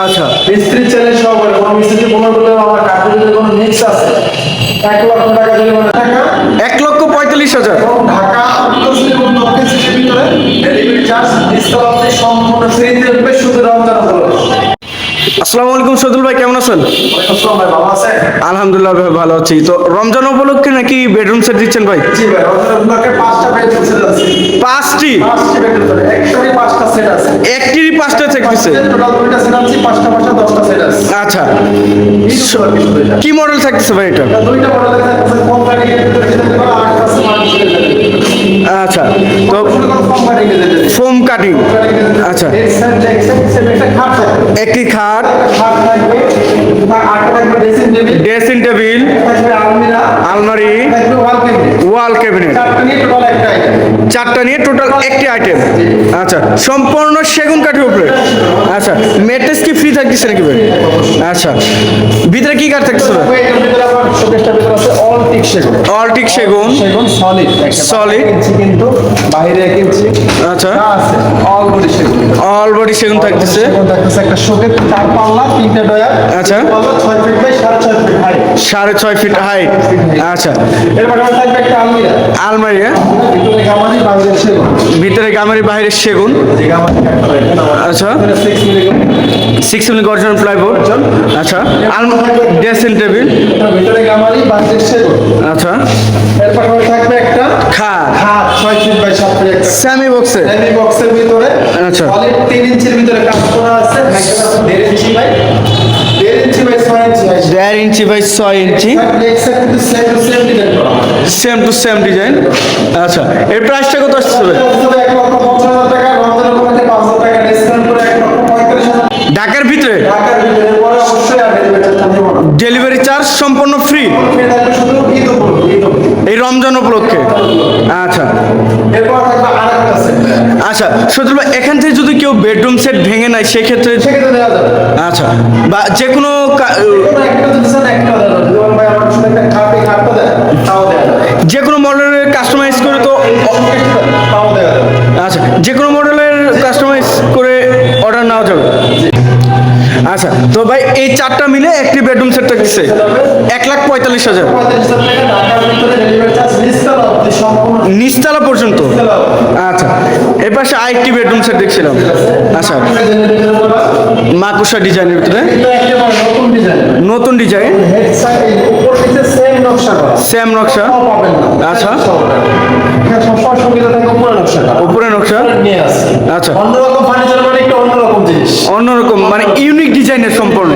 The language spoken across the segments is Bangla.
আচ্ছা। মিস্ত্রি চ্যালেঞ্জ সহকারে কোনো মিস্ত্রি কোনো বলে আমার কাঠের যদি কোনো মিক্স আছে? এক লক্ষ টাকা জরিমানা টাকা এক লক্ষ পঁয়তাল্লিশ হাজার। ঢাকা এবং দক্ষিণ সিটির ভিতরে ডেলিভারি চার্জ নিস্তলাতে সম্পূর্ণ ফ্রিতে শুধু রমজান উপলক্ষে আসসালামু আলাইকুম সদুল ভাই কেমন আছেন? আলহামদুলিল্লাহ ভাই ভালো আছি। তো রমজান উপলক্ষে নাকি বেডরুম সেট দিচ্ছেন ভাই? পাঁচটা আছে। পাঁচটি? সেট একটিরই পাঁচটা আছে। আচ্ছা। কি মডেল থাকতেছে ভাই এটা? এটা দুইটা মডেল আছে কোম্পানি আচ্ছা তো ফোম কাটিং আচ্ছা। একটা খাট, ড্রেসিং টেবিল, আলমিরা, ওয়াল ক্যাবিনেট। চারটা নিয়ে টোটাল একটা আইটেম। আচ্ছা সম্পূর্ণ সেগুন কাঠের উপরে। আচ্ছা মেট্রেস কি ফ্রি থাকতেছে নাকি আচ্ছা ভিতরে কি কাঠ থাকতেছে ভাই এটার ভিতরে আবার শোকেসটার ভিতরে আছে অল টিক সেগুন অল্টিক সেগুন সেগুন সলিড। ইঞ্চি কিন্তু বাইরে এক ইঞ্চি আচ্ছা অল বডি সেগুন অল বডি সেগুন থাকতেছে। থাকতেছে একটা শোকেস চার পাল্লা তিনটে ডয়ার। আচ্ছা। ছয় ফিট বাই সাড়ে ছয় ফিট হাইট সাড়ে ছয় ফিট হাইট আচ্ছা। এর পাশাপাশি থাকবে একটা আলমিরা। আলমারি হ্যাঁ? ভিতরে গামারি বাইরে সেগুন। ভিতরে গামারি বাইরের সেগুন আচ্ছা। সিক্স মিলি গর্জন প্লাইবোর্ড আচ্ছা। ড্রেসিং টেবিল ভিতরে গামারি বাইরে সেগুন। আচ্ছা। এর পাশাপাশি থাকবে একটা খাট খাট ছয় ফিট বাই সাত ফিট একটা স্যামি বক্সে সেমি বক্সের ভিতরে আচ্ছা। সলিড তিন ইঞ্চির ভিতরে? কাজ করা আছে আছে দেড় ইঞ্চি বাই ইঞ্চি বাই ইঞ্চি height by inch same same design same to same design আচ্ছা ভিতরে ডেলিভারি চার্জ সম্পূর্ণ ফ্রি ফ্রি থাকবে শুধু ঈদ উপলক্ষে ঈদ উপলক্ষে এই রমজান উপলক্ষে। আচ্ছা। আচ্ছা ভাই এখান থেকে যদি কেউ বেডরুম সেট ভেঙে নেয় সেক্ষেত্রে আচ্ছা বা যে কোনো যে কোনো মডেলের কাস্টমাইজ করে তো আচ্ছা যে কোনো মডেলের কাস্টমাইজ করে অর্ডার নেওয়া যাবে। আচ্ছা তো ভাই এই চারটা মিলে একটি বেডরুম সেট থাকছে এক লাখ পঁয়তাল্লিশ হাজার। নিচতলা পর্যন্ত। আচ্ছা পাশে আরেকটি বেডরুম সেট দেখছিলাম। আচ্ছা মাকুসা ডিজাইনের ভিতরে। নতুন ডিজাইন সেম নকশা? আচ্ছা। উপরে নকশা? আচ্ছা। অন্যরকম মানে অন্যরকম মানে ইউনিক ডিজাইনের সম্পূর্ণ।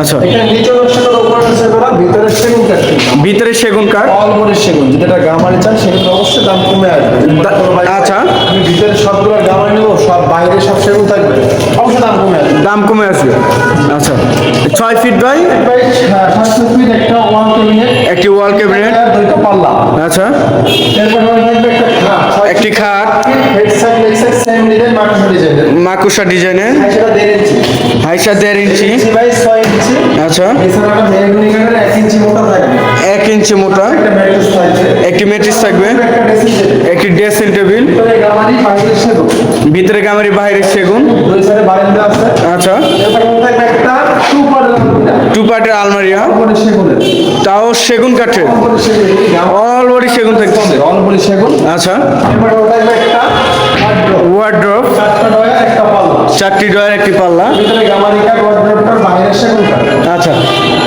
আচ্ছা এখানে নিচে নকশা করা উপরে নকশা করা ভিতরে সেগুন কাঠ কিনলাম ভিতরে সেগুন কাঠ? অল সেগুন যেটা গামারি চান সেগুলো অবশ্যই দাম কমে আসবে। আচ্ছা। আমি ভিতরে সবগুলো গামারি নেব সব বাইরে সব সেগুন থাকবে। অবশ্যই দাম কমে আসবে। দাম কমে আসবে। আচ্ছা। ছয় ফিট বাই? ভাই, হ্যাঁ, ফিট একটা ওয়ান ক্যাবিনেট একটি ওয়াল ক্যাবিনেট দুইটা পাল্লা। আচ্ছা। থাকবে একটা মাকুসা ইঞ্চি। হাইসা দেড় ইঞ্চি। ইঞ্চি আচ্ছা। এক ইঞ্চি মোটা একটা মেট্রিক্স থাকবে। একটি ড্রেসিং টেবিল ভিতরে গামারি বাইরে সেগুন। আচ্ছা। টু পার্টের আলমারিয়া তাও সেগুন কাঠের? অল্পরি সেগুন আচ্ছা। থাকবে একটা ওয়ার্ড্রপ চারটা ডয়ের একটি পাল্লা। আচ্ছা।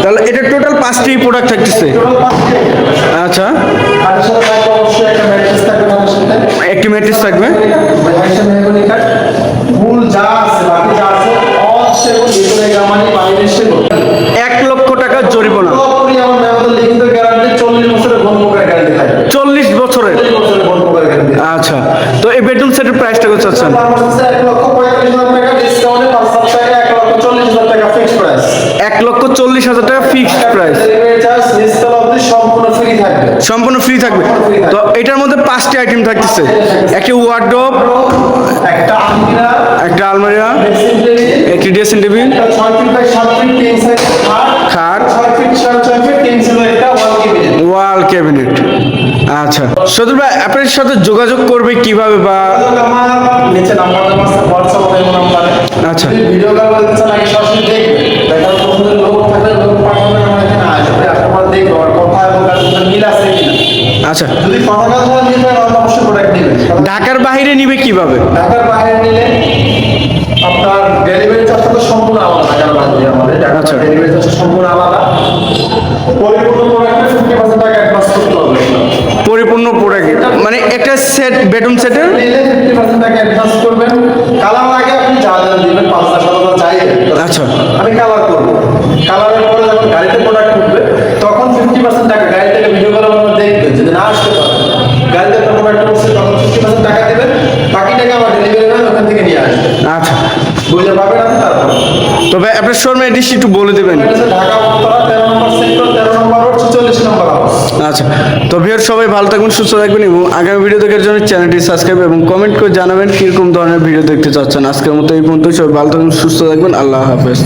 তাহলে এটা টোটাল পাঁচটি প্রোডাক্ট থাকতেছে। আচ্ছা। একটা ম্যাট্রেস থাকবে এক লক্ষ টাকা জরিমানা। চল্লিশ বছরের গ্যারান্টি চল্লিশ বছরের। আচ্ছা তো এই বেডরুম সেটের প্রাইসটা কত চাচ্ছেন? এক লক্ষ চল্লিশ হাজার টাকা ফিক্সড প্রাইস সম্পূর্ণ ফ্রি থাকবে। সম্পূর্ণ ফ্রি থাকবে। তো এটার মধ্যে পাঁচটি আইটেম থাকতেছে। একটি ওয়ার্ড্রপ একটা আলমিরা একটা আলমারিয়া একটি ড্রেসিং টেবিল খাট ওয়াল ক্যাবিনেট আচ্ছা। সদর ভাই আপনার সাথে যোগাযোগ করবে কীভাবে বা নিচে নাম্বার আছে হোয়াটসঅ্যাপ নাম্বারে আচ্ছা। ভিডিও কল করতে চান আগে সরাসরি দেখবে দেখার পছন্দের লোক থাকলে লোক পাঠাবেন আমার এখানে আসবে আসার পর দেখব আমার কথা এবং কাজ মিল আছে কিনা আচ্ছা। যদি কথা কথা নিতে হয় তাহলে অবশ্যই প্রোডাক্ট নেবেন ঢাকার বাইরে নিবে কীভাবে? ঢাকার বাইরে নিলে আপনার ডেলিভারি চার্জটা তো সম্পূর্ণ আলাদা ঢাকার বাইরে আমাদের। ঢাকার আচ্ছা। ডেলিভারি চার্জ সম্পূর্ণ আলাদা। পরিপূর্ণ প্রোডাক্টে ফিফটি পার্সেন্ট টাকা অ্যাডভান্স করতে হবে পরিপূর্ণ প্রোডাক্ট মানে একটা সেট বেডরুম সেটের নিলে ফিফটি পার্সেন্ট টাকা অ্যাডভান্স করবেন কালার আগে আপনি যা যা দিবেন পাঁচ হাজার সাত হাজার চাইবেন আচ্ছা। আমি কালার করব কালারের পরে যখন গাড়িতে প্রোডাক্ট উঠবে তখন ফিফটি পার্সেন্ট টাকা গাড়ি থেকে ভিডিও করার পর দেখবেন যদি না আসতে পারে গাড়িতে একটা প্রোডাক্ট উঠছে তখন ফিফটি পার্সেন্ট টাকা দেবেন বাকি টাকা আবার ডেলিভারি ম্যান ওখান থেকে নিয়ে আসবে আচ্ছা বুঝতে পারবেন আপনি তারপর তবে আপনার শোরুম অ্যাড্রেস একটু বলে দেবেন। আচ্ছা তো ভিউয়ার সবাই ভালো থাকবেন সুস্থ থাকবেন এবং আগামী ভিডিও দেখার জন্য চ্যানেলটি সাবস্ক্রাইব এবং কমেন্ট করে জানাবেন কীরকম ধরনের ভিডিও দেখতে চাচ্ছেন। আজকের মতো এই পর্যন্ত সবাই ভালো থাকবেন সুস্থ থাকবেন আল্লাহ হাফেজ।